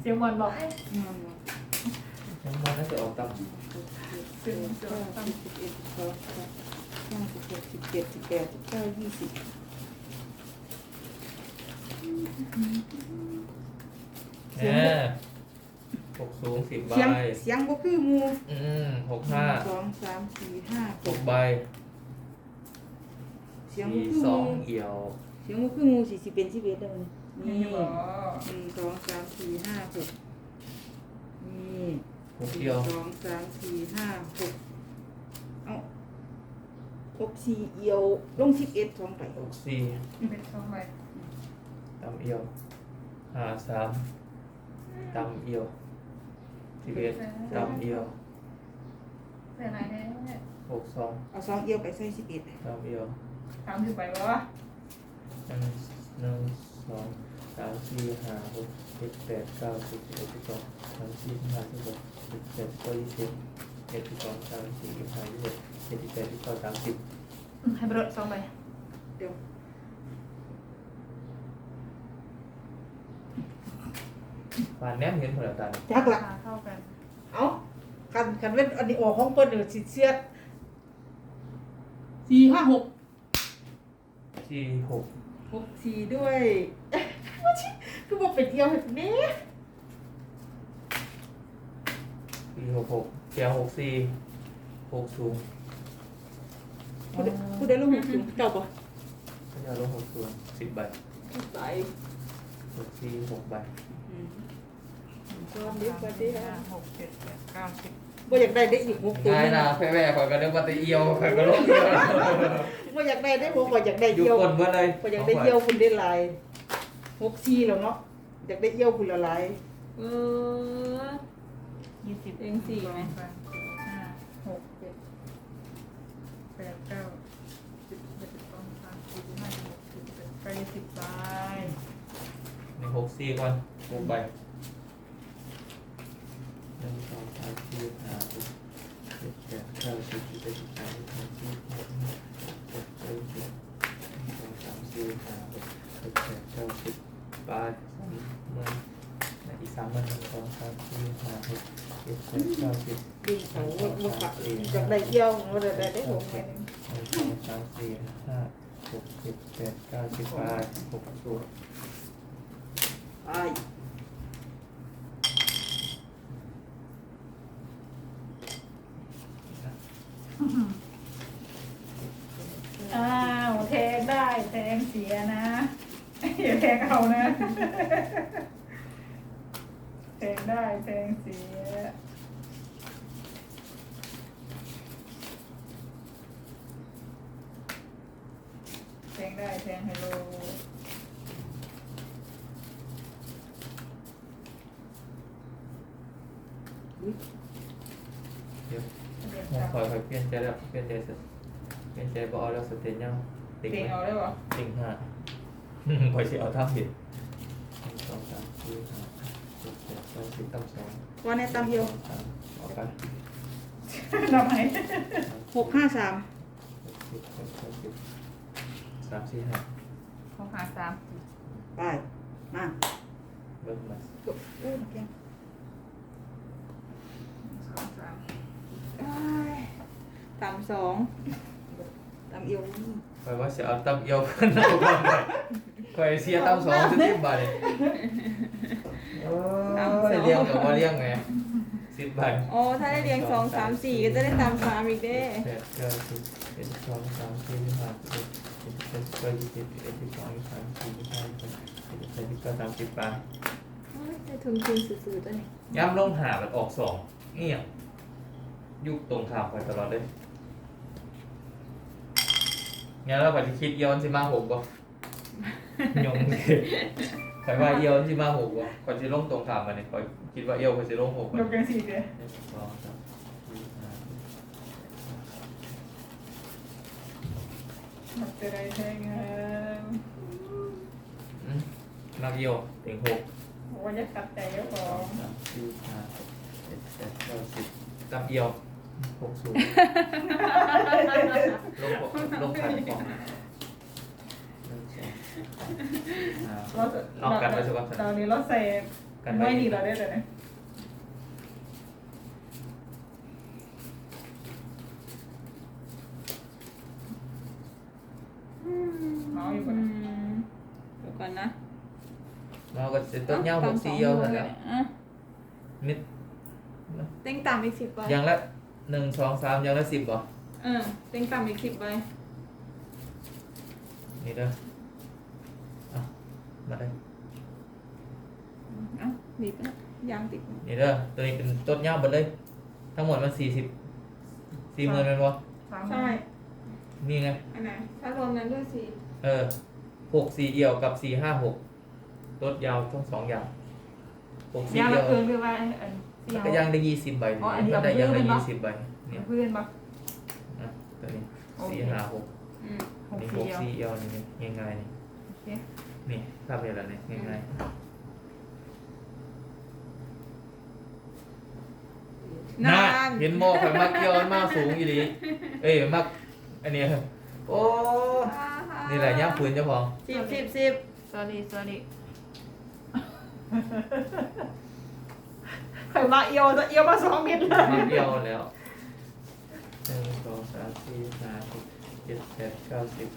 เสียงวันบอกอืมยังมาแล้วจะออกต่ำสิบสองสามสิบเอ็ดสิบสองสิบสามห้าสิบหกสิบเจ็ดสิบแปดสิบเก้ายี่สิบเออหกสูงสิบใบเสียงเสียงบ่คือหมูอืมหกห้าสองสามสี่ห้าหหกกใบเสียงบ่สี่คือสอมูงเอี่ยวเสียงบ่คือหมูสี่สิบเป็นสิบเอ็ดแล้วนี่ นี่นี่บอกหนึ่งสองสามสี่ห้าหกนี่หกเอี่ยวสองสามสี่ห้าหกเอาหกสี่เอียวลงสิบเอ็ดสองไปหกสี่เป็นสองใบต่ำเอี่ยวห้าสามต่ำเอี่ยวสิบเอ็ดต่ำเอี่ยวเสียไหนแน่หกสองเอาสองเอียวไปใส่สิบเอ็ดต่ำเอี่ยวสามสิบใบบอกว่าหนึ่งหนึ่งสอง สามสี่ห้าหกเจ็ดแปดเก้าสิบเอ็ดสิบสองสามสี่ห้าสิบหกสิบเจ็ดสิบแปดยี่สิบเอ็ดสิบสองสามสี่ห้ายี่สิบเจ็ดสิบแปดสิบเก้าสามสิบให้ไปรถสองใบเดี๋ยวฟานแนมเห็นผลตาจักละราคาเท่ากันเอ้าคันคันเว้นอันนี้ออกของเปิ้นเดี๋ยวสิเสียดสี่ห้าหกสี่หกหกสี่ด้วย คือบอกไปเที่ยวเห็นเน่สี่หกหกเจียวหกสี่หกสูงผู้ใดผู้ใดลงหกสูงเจ้าปะก็จะลงหกสูงสิบใบไปหกสี่หกใบอืมสองสามสี่ห้าหกเจ็ดแปดเก้าสิบบ่อยากได้ได้อีกหกตัวง่ายนะแพ่แม่ข่อยก็เรียกว่าตะเอียวข่อยก็ลงเอียวบ่อยากได้ได้บ่ข่อยอยากได้อยู่เยี่ยวคนเมื่อเลยข่อยอยากได้เยี่ยวคุณได้หลาย หกสี่แล้วเนาะอยากได้เยี่ยวคุณละหลายเออยี่สิบเต็งสี่ไหมสองสามสี่ห้าหกเจ็ดแปดเก้าสิบเอ็ดสิบสองสามสี่สิบห้าสิบหกสิบเจ็ดแปดสิบใบในหกสี่ก่อนหกใบหนึ่งสองสามสี่ห้าหกเจ็ดแปดเก้าสิบสิบเอ็ดสิบสองสิบสามสิบสี่สิบห้าสิบหกสิบเจ็ดสิบแปดหนึ่งสองสามสี่ห้าหกเจ็ดแปดเก้าสิบ ใบสามหมื่นอีกสามหมื่นหนึ่งสองสามสี่ห้าหกเจ็ดแปดเก้าสิบดึงเขาบ่บ่กะอยากได้เยี่ยวบ่ได้ได้ได้หกแค่นึงหนึ่งสองสามสี่ห้าหกเจ็ดแปดเก้าสิบแปดหกสูงไอ้ายอ้าวแทงได้แทงเสียนะ อย่าแทงเอานะแทงได้แทงเสียแทงได้แทงไฮโลเดี๋ยวเรียนผมตามคอยคอยเปลี่ยนใจแล้วเปลี่ยนใจเสร็จเปลี่ยนใจบเอาแล้วสเตนยังติ่งเก่งไหมเอาได้ปะติ่งห้า คอยสิเอาท่าผิดหนึ่งสองสามสี่ห้าหกเจ็ดแปดสิบตั้งสองว่าในตามเยี่ยวสองสามออกไปทำไมหกห้าสามหกสิบหกสิบสามสี่ห้าเขาหาสามไป มาเบิ้ลมาจบอู้นักเรียนสองสามสามสองตามเอียวนี่คอยว่าจะเอาตั้มเอียวขึ้นเอาบ้าง เลยคอยเสียตั้มสองจะสิบบาทเลยโอ้ยเลี้ยงกับว่าเลี้ยงไงสิบบาทอ๋อถ้าได้เรียงสองสามสี่ก็จะได้ตามสามอีกเด้แปดเก้าสิบเอ็ดสิบสองสามสี่ห้าหกเจ็ดแปดเก้ายี่สิบเอ็ดสิบสองยี่สิบสามสี่สิบห้าสิบหกสิบเจ็ดสิบแปดสิบเก้าสามสิบแปดโอ้ยได้ทุนคืนสื่อๆตัวนี้ย้ำลงหามันออกสองเงี้ยยุคตรงข่าวไปตลอดเลยงั้นเราไปจะคิดย้อนสิมาหกบ่ ยงเลยใครว่าเอียวสิมาหกบ่ก่อนสิลงตรงข่าวมาเนี่ยคอยคิดว่าเอียวคอยสิลงหกยบ่กกันสี่เดียวหนึ่งสองสามสี่ห้าหกมันจะได้แทงเงินอืมนักเอียวเต็งหกว่าจะตัดใจเจ้าขสอองงสามสี่ห้าหกเจ็ดแปดเก้าสิบตามเอียวหกสูงลงหกลงขันฟองหนึ่งสองสามสี่ห้า เราจะนอกกันไว้ใช่ปะตอนนี้เราใส่กันไม่ดีเราได้เลยนะเมาอยู่ก่อนนะเดี๋ยวก่อนนะเราก็จะต้นยาวหกสี่เอียวนั่นแหละอะมิดเต็งต่ำอีกสิบใบอย่างละหนึ่งสองสามอย่างละสิบบ่เออเต็งต่ำอีกสิบใบนี่เด้ออะ มาได้เอ้าดีปะยางติดนี่เด้อตัวนี้เป็นต้นยาวหมดเลย ทั้งหมดมันสี่สิบสี่หมื่นเป็นบ่สามใช่นี่ไง อันไหนถ้ารวมนั้นด้วยสิเออหกสี่เอี่ยวกับสี่ห้าหกต้นยาวทั้งสองอย่างหกสี่ยางเอี่ละยวเกินคือว่าอันสี่มันหก็กย่างได้ยี่สิบใบอ๋ออันนี้มันได้เอาย่างเพื่ได้อนปะยี่สิบใบเนี่ยเพื่อนปะ อะตัวนี้โอเค สี่ห้าหกอืมหกนี่หสี่กเดียวสี่เอี่ยวนี่นี่ง่ายๆนี่โอเค นี่ภาพเป็นอะไรนี่ง่ายๆนานเห็นโมข่อยมักเกี่ยวมันมากสูงอยู่ดีเอ้ยมักอันนี้โอ้นี่แหละย่างปืนเจ้าของสิบสิบสิบ sorry sorry เคยมาเอียวจะเอียวมาสองเม็ดเลยมักเกี่ยวแล้วหนึ่งสองสามสี่ห้าหกเจ็ดแปดเก้าสิบ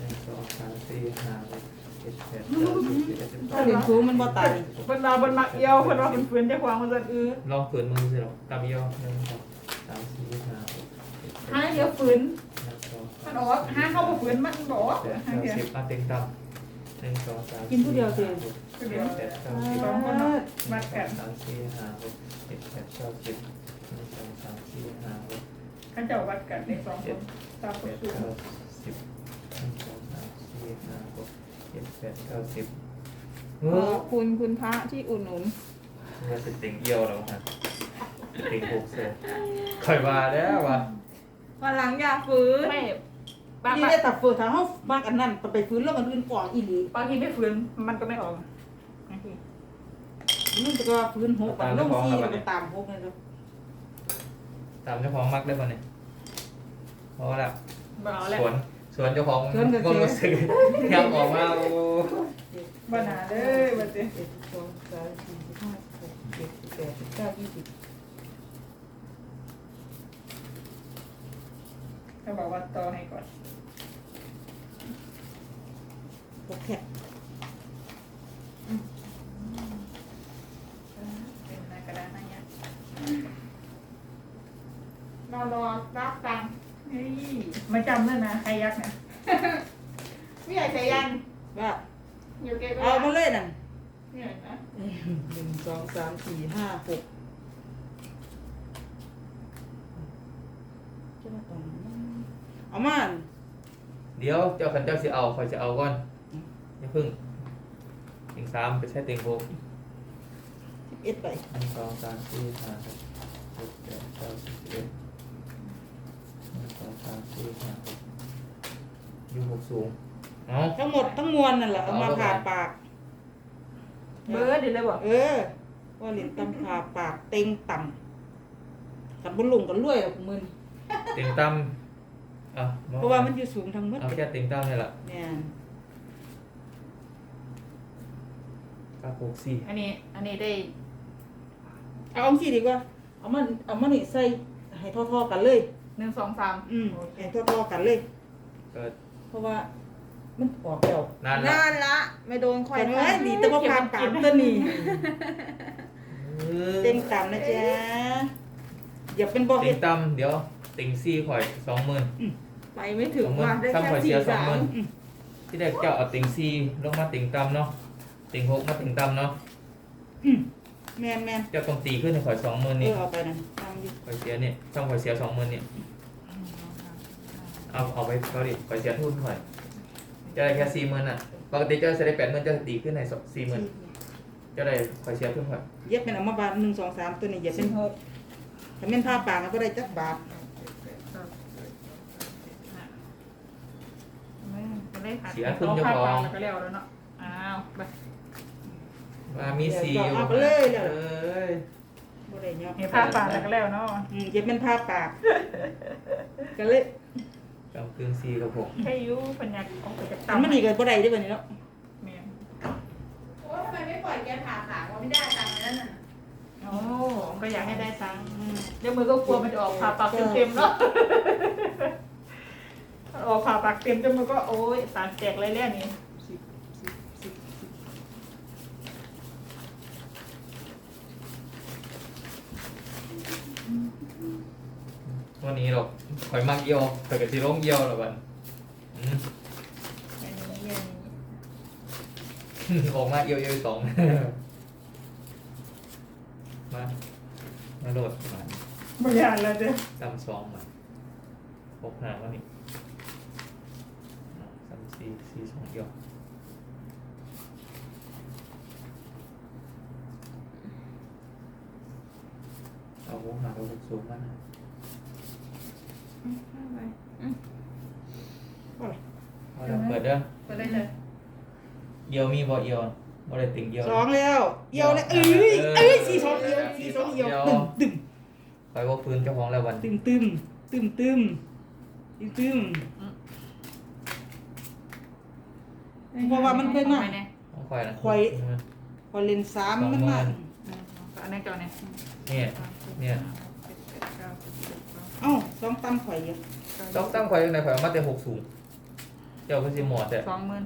หนึ่งสองสามสี่ห้าหกเจ็ดแปดเก้าสิบสิบเอ็ดสิบสอถ้าง เรียนสูงมันบ่ตายเพิ่นมาเพิ่นมาเอียวเพิ่นว่าเพิ่นฝืนจ้าของมันจะเออลองฝืนมือสิหรอตามเอียวหนึ่งสองสามสี่ห้าหกเจ็ดแปดห้าเดียวฝืนหนึ่งสองมันออกห้าเข้ามาฝืนมันบอกห้าเก้าเดียวสิบมาเต็งตำหนึ่งสองสามกินผู้เดียวสิห้าหกเจ็ดแปดเก้าสิบสองคนเนามสามสี่ห้าหกเจ็ดแปดเก้าสิบหนึ่งสองสามสี่ห้าหกข้าเจ้าวัดกันในสองคนตามแปประดสูเก้าสิบหนึ่งสองสาม สี่ห้าหกเจ็ดแปดเก้าสิบเอขออบคุณคุณพระที่อุดหนุนเราจะติ่งเอี่ยวแล้วฮะติ่งหกเซนค่อยมาแล้ววะวันหลังอย่าฝืนไม่บางนี่ได้ตัดเฟือถ้าเฮาบางอันนั้นไปฟื้นแล้วมันอื่นก่ออีหลีบางทีไม่ฝืนมันก็ไม่ออกบางทีมันจะก็ฟื้นหกลงสี่มันตามหกนั่นเด้อตามเจ้าของมักได้ป่ะเนี่ยเพราะว่าละบ่เอาแหละสวน สวนเจ้าของก็รู้สึกยับออกมาโอ้บ่หนาเลยบ่สิเจ็ดสิบสองสามสี่สิบห้าหกเจ็ดสิบแปดสิบเก้ายี่สิบเขาบอกว่าต่อให้ก่อนหกแค่เป็นหน้ากระดานหน้าเนี่ยรอรอรับตังค์ เฮ้ยมาจำด้วยนะใครยักษ์นะไม่ใหญ่ใจยันว่าอยู่เก็บเอามาเลยนั่นไม่ใหญ่นะหนึ่งสองสามสี่ห้าหกจะมาตรงนั้นเอามาเดี๋ยวเจ้าขันเจ้าสิเอาคอยจะเอาก่อนอย่าพึ่งติ่งสามไปใช้ติ่งหกสิบเอ็ดไปหนึ่งสองสามสี่ห้าหกเจ็ดแปดเก้าสิบสิบเอ็ดหนึ่ง สองสามสี่ห้าหกอยู่หกสูงเอาทั้งหมดทั้งมวลนั่นแหละเอามาผ่าปาก เบิร์ดเดี๋ยวเลยบอกเออ ว่าเหรียญตำผ่าปากเต็งต่ำกับบุญหลงกันรวยหรอกมึนติ่งตั้มอะเพราะว่ามันอยู่สูงทั้งหมดเอาแค่ติ่งตั้มนี่แหละเนี่ยกับหกสี่อันนี้ อันนี้ได้ เอาเอาสิดีกว่า เอามันเอามันนี่ใส่ให้ท่อๆกันเลย หนึ่งสองสามอืมโอเคให้ท่อๆกันเลย เกิดเพราะว่ามันออกแล้วนานละนานละ ไม่โดนคอยแต่ว่าดีแต่ว่าผ่าปากตัวนี้เออเต็งต่ำนะจ๊ะอย่าเป็นบ่ติ่เฮ็งดตั้มเดี๋ยว ติ่งซี่ข่อยสองหมื่นไปไม่ถึงสองหมื่นว่ะได้ซ้ำแค่ข่อยเสีสี่ยสองสาหมื่มนที่แรกเจ้าเอาติ่งซี่ลงมาติ่งตั้มเนาะติ่งหกมาติ่งตั้มเนาะอืมแม่นแม่นเจ้าต้องตีขึ้นให้ข่อยสองหมื่นเอนี่อเอาไปนั่น ตามอยู่ข่อยเสียเนี่ยต้องข่อยเสียสองหมื่นเนี่ยเอาเอาไปเขาดิข่อยเสียทุนข่อยเจะได้แค่สี่หมื่นอะปกติเจ้าจะได้แปดหมื่นเจ้าตีขึ้นให้สี่หมื่นเจ้าได้ข่อยเสียทุนข่อยเย็บเป็นเอามาบาทหนึ่งสองสามตัวนี้อย่าเป็สินบหกถ้าเป็นผ้าปากก็ได้จักบาทไม่ก็ได้ค่ะเสียทุนเจ้าของแล้วก็เลี้ยวแล้วเนาะอ้าวไปมามีสี่อยู่เอาไปเลยเดี๋ยวเอ้ย บ่ได้เนาะเห็นภาพปากแล้วก็เลี้ยวเนาะอืมเย็บเป็นผ้าปาก ก็เลยกำกึ่งสี่กับหกแค่อยูปัญญาออกไปจากอันต่ำมันนี่ก็บ่ได้เด้อบัดนี้เนาะเมียนโอ้ทำไมไม่ปล่อยแกผ่าขาว่าไม่ได้ตังค์นั้นน่ะโอ้ก็อยากให้ได้ตังค์อืมเดี๋ยวมือก็กลัวมันจะออกผ่าปากเต็มๆเนาะออกผ่าปากเต็มจนมือก็โอ้ยปากแตกเลยแล่นี่สิบสิบสิบสิบ วันนี้เราข่อยมากเอียวข่อยกับสีร่มเอียวหรอบันอืมอันนี้อันนี้ออกมาเอียวเอียวสอง มามาโดดมาไม่อยากแล้วเด้อจำสองมาหกหางแล้วนี่สามสี่สี่สองเอียวเอาหกหางกับหกสูงมานะ อืมเอาไปอืม เอาละเปิ ดเด้อไปได้เลยเอียวมีบ่เอียวบ่ได้ติ่งเอียวสองแล้วเอียวเลยเอ้ยเอ้ยสี่สองเอียวสี่สองเอียวตึมตึมไปว่าพื้นเจ้าของแล้ววันตึมตึมตึมตึมตึมตึมเพราะว่ามันเคยมาไปเนี่ยต้องคอยนะข่อยพอเล่นสามมันมาอืมอันนี้นเจ้าเนี่ยเนี่ยเนี่ยเจ็ดแปดเก้าสิบสิบเอ็ดสิบสองเอ้าสองตั้มข่อยอยู่ต้องตั้งคอยในคอยเอามาแต่หกสูงเจ้าก็สิหมอดแต่สองหมื่น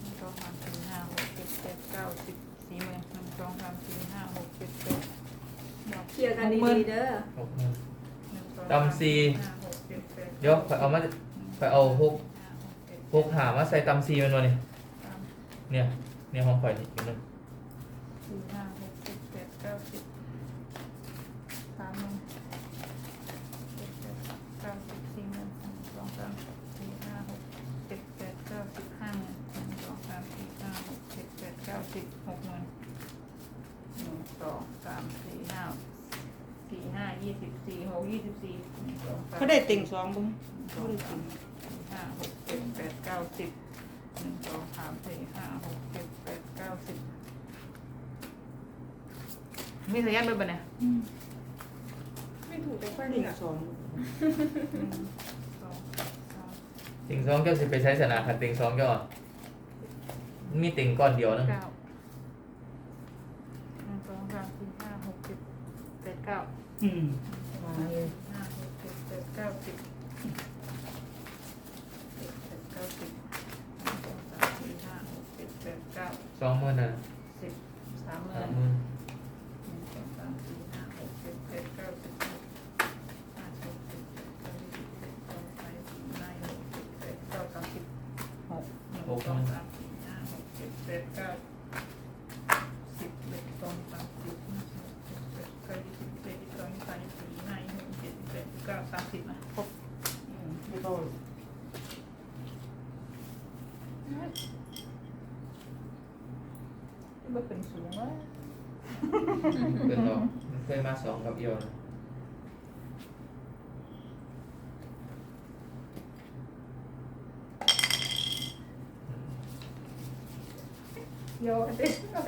หนึ่งสองสามสี่ห้าหกเจ็ดแปดเก้าสิบสี่หมื่นหนึ่งสองสามสี่ห้าหกเจ็ดแปดดอกเคลียร์กันดีๆเด้อหกหมื่น หนึ่งสองดำสี่ ห้าหกเจ็ดแปเดี๋ยวคอยเอามาคอยเอาหกห้าหกเจ็ดหกหามาใส่ตำซีมันวะนี่สามเนี่ยเนี่ยห้องคอยนี่อีกหนึงสี่ห้าหกเจ็ดแปดเก้าสิบสามหมื่นเจ็ดแปดเก้าสิบสี่หมื่นหนึ่งสองสามสี่ห้าหกเจ็ดแปดเก้าสิบห้าหมื่นหนึ่งสองสามสี่ห้าหกเจ็ดแปดเก้าสิบหกหมื่นหนึ่ง สองสามสี่ห้าสี่ห้ายี่สิบสี่หกยี่สิบสี่หนึ่งสองสามเขาได้เต็งสองบุ้งสองสามสี่ห้าหกเจ็ดแปดเก้าสิบหนึ่งสองสามสี่ห้าหกเจ็ดแปดเก้าสิบมีสัญญาณเบอร์ปะเนี่ยไม่ถูกแต่ค่อยเต็งหนักสองหนึ่งสองสามติ่งสองเจ้าสิไปใช้สนาคันติ่งสองเจ้าอะมีติ่งก้อนเดียวนึงเก้าหนึ่งสองสามสี่ห้าหกเจ็ดแปด เก้าอืมห้าหกเจ็ดแปดเก้าสิบเจ็ดแปดเก้าสิบหนึ่งสองสามสี่ห้าหกเจ็ดแปดเก้าสองหมื่นน่ะสิบสามหสามหมื่มื่นนหนึ่งสองสามสี่ห้าหกเจ็ดแปดเก้าสิบห้าหกเจ็ดแปดเก้าสิบเอ็ดสองสามสี่ห้าหกเจ็ดแปดเก้าสามสิบหกหนึ่งสองสามสี่ห้าหกเจ็ดแปดเก้าสิบเอ็ดสองสามสี่ห้าหกเจ็ดแปดเก้ายี่สิบเอ็ดยี่สิบสองยี่สิบสามยี่สิบสี่ยี่สิบห้ายี่สิบหกยี่สิบเจ็ดยี่สิบแปดยี่สิบเก้าสามสิบอะครบ อืมไม่ต้อง มันเป็นสูงวะเป็นดอกมันเคยมาสองกับเอียวนะโยนดิอ่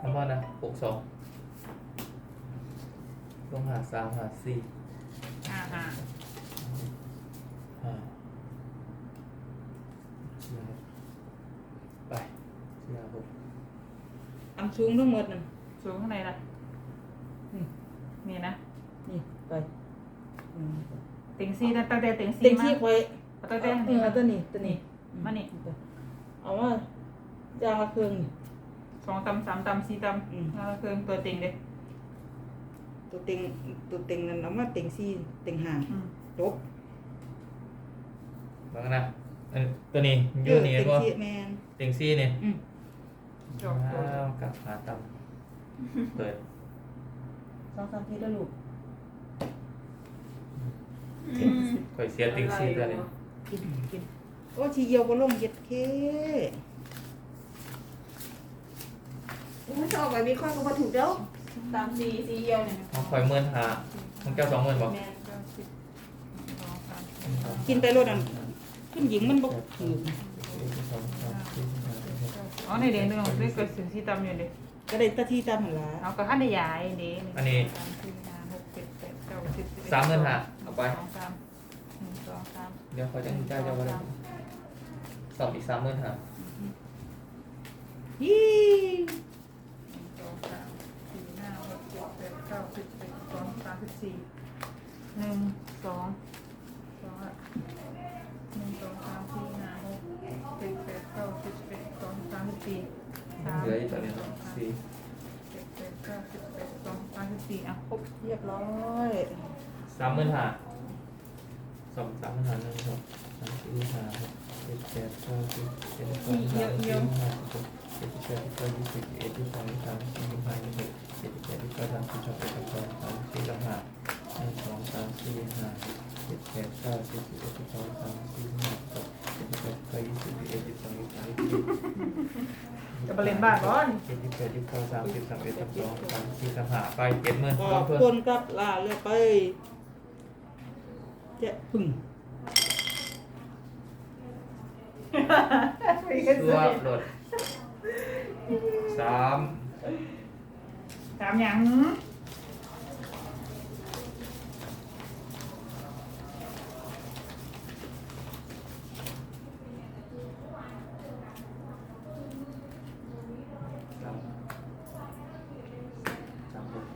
ทำว่านะหกสองลงหาสามหาสี่อ่าฮะห้าสี่ห้าไปสี่ห้าหกอันสูงทั้งหมดนั่นสูงข้างในล่ะนี่นี่นะ นี่ไปอืมเต็งซี่ตั้งแต่เต็งซี่เต็งมาที่ข่อยตั้งแต่เออเอาตัวนี้ตัวนี้ มานี่เอาว่าจางละเครื่องนี่ สองตำสามตำสี่ตอืมำแล้วก็เครื่องตัวเต็งเด้ตัวเต็งตัวเต็งนั่นเอามาเต็งสี่เต็งห้าอืมจบแล้วนะอันตัวนี้ยืดนี่เต็งก็สี่แมนเต็งซี่เนี่ยอืมจบจบว้าวกลับหาตำเปิดสองสามทีแล้วลูกข่อยเสียเต็งซี่ตัวนี้กินกินโอ้ชีเอียวก็ลงเย็ดเค ไม่ชอบแบบนี้ข้อก็มาถูกเด้อตามสีสีเอียวเนี่ยของคอยเมื่นหาของแก้วสองหมื่นบอกแม่เก้าสิบสองสามสี่ห้ากินไปรถอันขึ้นหญิงมันบ่ถือสองสามสี่ห้าหกอ๋อในเด็กนึงเด็กเกิดสิ่งที่ตำอยู่เด็กก็ได้ตะที่ตามหันละเอาก็ขั้นใหญ่เด็กอันนี้สามสี่ห้าหกเจ็ดแปดเก้าสิบสิบเอ็ดสามหมื่นห้าเอาไป สองสามหนึ่งสองสามเดี๋ยวเขาจะเจ้าจะว่าอะไรสอบอีกสามหมื่นหายี่ หนึ่งสองสามสี่ห้าหกเจ็ด แปดเก้าสิบสิบเอ็ดสองสามสิบสี่หนึ่งสองสองอะหนึ่งสองสามสี่ห้าหกเจ็ดแปดเก้าสิบสิบเอ็ดสองสามสิบสี่สามเหลืออีกตัวนี้สองสามสี่เจ็ดแปดเก้าสิบสิบเอ็ดสองสามสิบสี่อะครบเรียบร้อยสามหมื่นห้าสองสามหมื่นห้าหนึ่งสองสามสี่ห้าหกเจ็ดแปดเก้าสิบเจ็ดสองสามสี่ห้าหก เจ็ดแปดเก้ายี่สิบเอ็ดยี่สิบสองยี่สิบสามยี่สิบสี่ยี่สิบห้ายี่สิบหกเจ็ดแปดยี่สิบเก้าสามสิบสองเจ็ดสิบสองสามสี่สามห้าหนึ่งสองสามสี่ห้าเจ็ดแปดเก้าสิบสิบเอ็ดสิบสองสามสี่ห้าหกเจ็ดแปดเก้ายี่สิบเอ็ดยี่สิบสองยี่สิบสามยี่สิบสี่จะไปเล่นบ้านก่อนเจ็ดยี่สิบแปดยี่สิบเก้าสามสิบสามเอ็ดสามสองสามสี่สามห้าไปเจ็ดหมื่นขรอวมบเพื่อนคุณครับลาเลยไปเจะพึ่งตัวรถ สามถามหยังสามสามหก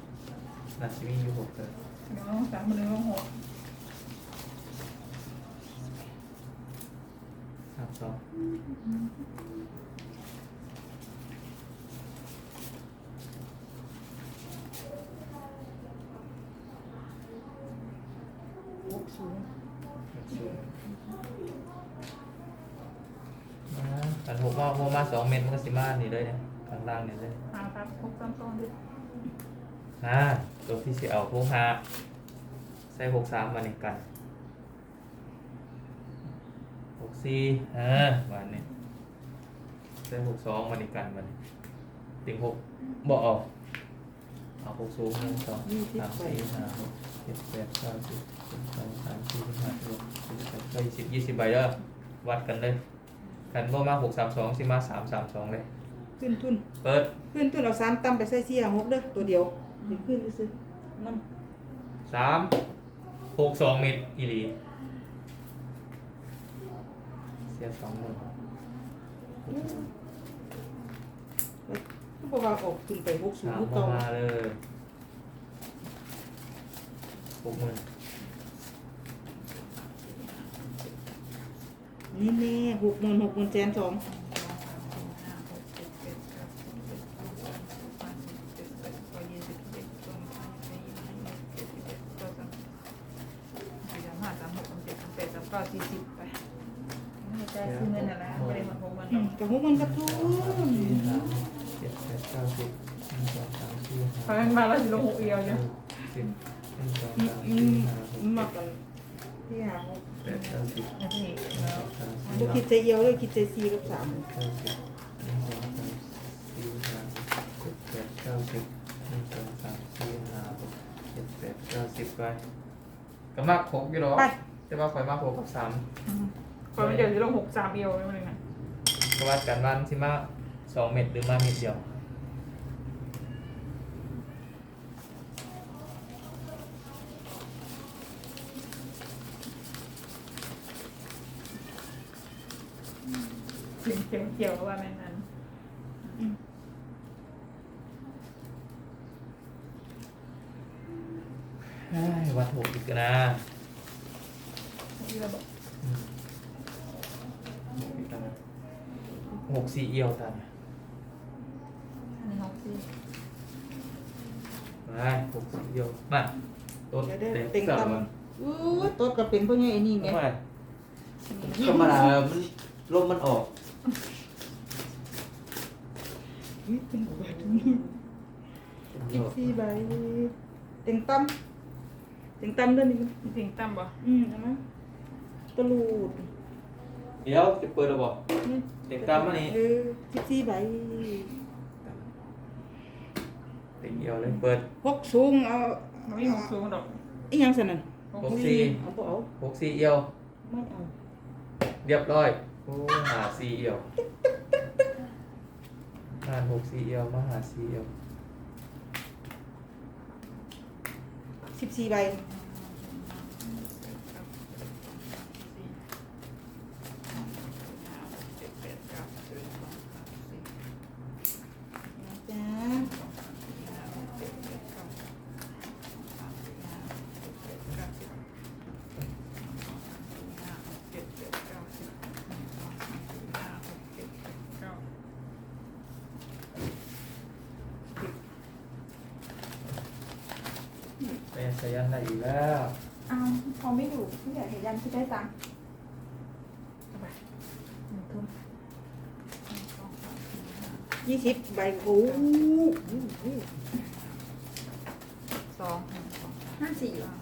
นาซิมีอยู่หกเลยเดี๋ยวน้องสามคนหนึ่งน้องหกสามสอง หกศูนย์ หกศูนย์อ่าอันหกมาหกมา สองเมตรมันก็สิมานี่เลยเนี่ยข้างล่างนี่เลยหาครับหกสามสองดิอ่าตัวที่สิเอาพวกห้าใส่หกสามมาหนึ่งกันหกสี่เออวันนี้ใส่หกสองมาหนึ่งกันวันนี้ติงหกบอกเอาเอาหกสูงหนึ่งสองสามสี่ห้าหกเจ็ดแปดเก้าสิบเจ็ดสองสามสี่ห้าหกเจ็ดแปดเก้ายี่สิบยี่สิบใบเด้อวัดกันเลย กันบ่มาหกสามสองสิมาสามสามสองเลย ขึ้นทุน เปิดขึ้นทุนเอาสามตำไปใส่เสียหกเด้อตัวเดียวเดี๋ยวขึ้นไปซื้อน้สามหกสองเมตรอีหลี เสียสองหมื่นำเพราะว่าออกขึ้นไปหกศูนสาย์มลูกเก่ามาเลยหกหมื่น นี่แน่หกหมื่นหกหมื่นแสนสองสองสามสี่ห้าหกเจ็ดแปดเก้าสิบสิบเอ็ดสิบสองสิบสามห้าสิบหกยี่สิบเจ็ดสิบแปดสิบเก้ายี่สิบเอ็ดสิบสองยี่สิบสามยี่สิบสี่ยี่สิบห้ายี่สิบหกยี่สิบเจ็ดยี่สิบแปดสามสี่สามห้าสามหกสามเจ็ดสามแปดสามเก้าสี่สิบไปไม่ใจซื้อเงินอะไรไม่ได้มาพกมันหรอือมกกับหกหมื่นกับทุนสี่ห้าเจ็ดแปดเก้าสิบหนึ่งสองสามสี่เพราะห้างั้นมาแล้วจะลงหกเอียวเนี่ยสิบหนึ่งสองอืมสามอืสี่มห้าหอืมกมากกันที่หาหกแปดเก้าสิบ นาทีหนึ่งแล้สวองสามบ่สี่คิห้าดใจเอียวเลยคิดใจสี่กับสามเก้าสิบหนึ่งสองสามสี่ห้าหกเจ็ดแปดเก้าสิบหนึ่งสองสามสี่ห้าหกเจ็ดแปดเก้าสิบไปก็มากหกอยู่หรอไปแต่ว่าคอยมากหกกับสามพอมันเดี๋ยวจะลงหกสามเอียวไม่เป็นไรก็วัดกันวันที่มาสองเม็ดหรือมาเม็ดเดียว เกี่ยวเกี่ยวว่าแม่นั้นอืมเฮ้ยวัดหกอีกนะที่เราบอกอืมหกอีกแล้วนะหกสี่เอียวตันอันนี้หกสี่ไปหกสี่เอียวมาต้นเดี๋ยวได้เต็งเต็งสับตมันำอู้ยตัวก็เป็นพวกนี้ไอ้นี่ไง ทำไมธรรมดามันลมมันออก อุ๊ยเป็นกว่าทุนสิบสี่ใบเต็งตำเต็งตำเด้อนี่จริงตั้มบ่อืมเอามาตะลูดเดี๋ยวจะเปิดระบบเด็กตามมานี่เออสิบสี่ใบเด็กเดียวเลยเปิดหกสูงเอามันไม่หกสูงดอกอีหยังสันนั่นหกสี่เอาบ่เอาหกสี่เอียวไม่เอา เรียบร้อย โอ้หาซีเอียวผ่านหกซีเอียวมาหาซีเอียว สิบสี่ใบ แม่สยันได้อีกแล้วอ้าวพอไม่อยู่ไม่อยากเห็นยันที่ได้ตังค์หนึ่งยี่สิบใบโอ้โหสองหนึ่งสองสามห้าสี่ห้าหกเ